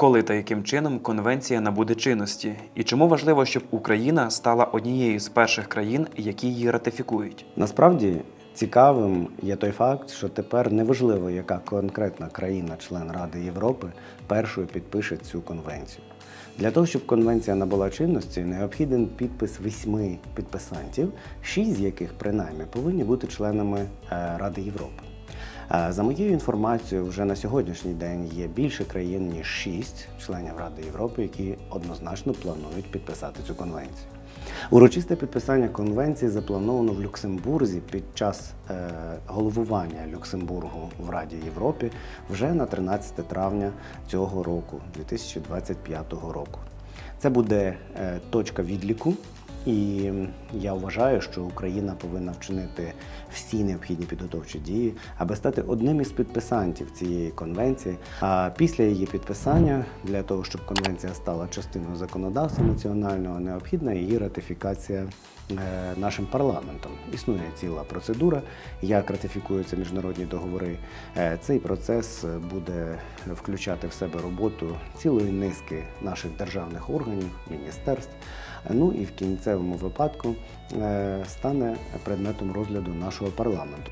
Коли та яким чином конвенція набуде чинності, і чому важливо, щоб Україна стала однією з перших країн, які її ратифікують? Насправді цікавим є той факт, що тепер неважливо, яка конкретна країна-член Ради Європи першою підпише цю конвенцію. Для того, щоб конвенція набула чинності, необхіден підпис восьми підписантів, шість з яких принаймні повинні бути членами е, Ради Європи. Е, За моєю інформацією, вже на сьогоднішній день є більше країн ніж шість членів Ради Європи, які однозначно планують підписати цю конвенцію. Урочисте підписання конвенції заплановано в Люксембурзі під час е, головування Люксембургу в Раді Європи вже на 13 травня цього року, 2025 року. Це буде е, точка відліку, і я вважаю, що Україна повинна вчинити всі необхідні підготовчі дії, аби стати одним із підписантів цієї конвенції. А після її підписання, для того, щоб конвенція стала частиною законодавства національного, необхідна її ратифікація е, нашим парламентом. Існує ціла процедура, як ратифікуються міжнародні договори. Е, Цей процес буде включати в себе роботу цілої низки наших державних органів, міністерств. Ну і в кінцевому випадку е, стане предметом розгляду нашого парламенту.